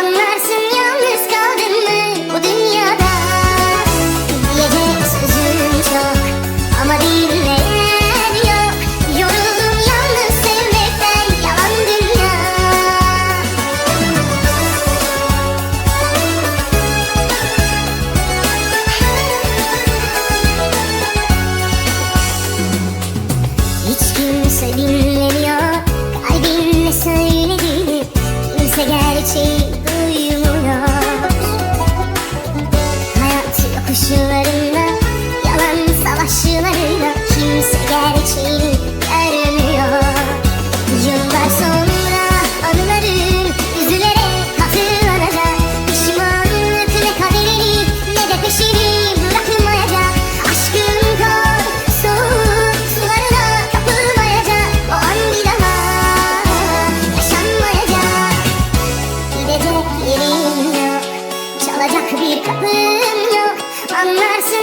I'm not Açılacak bir kapım yok. Anlarsın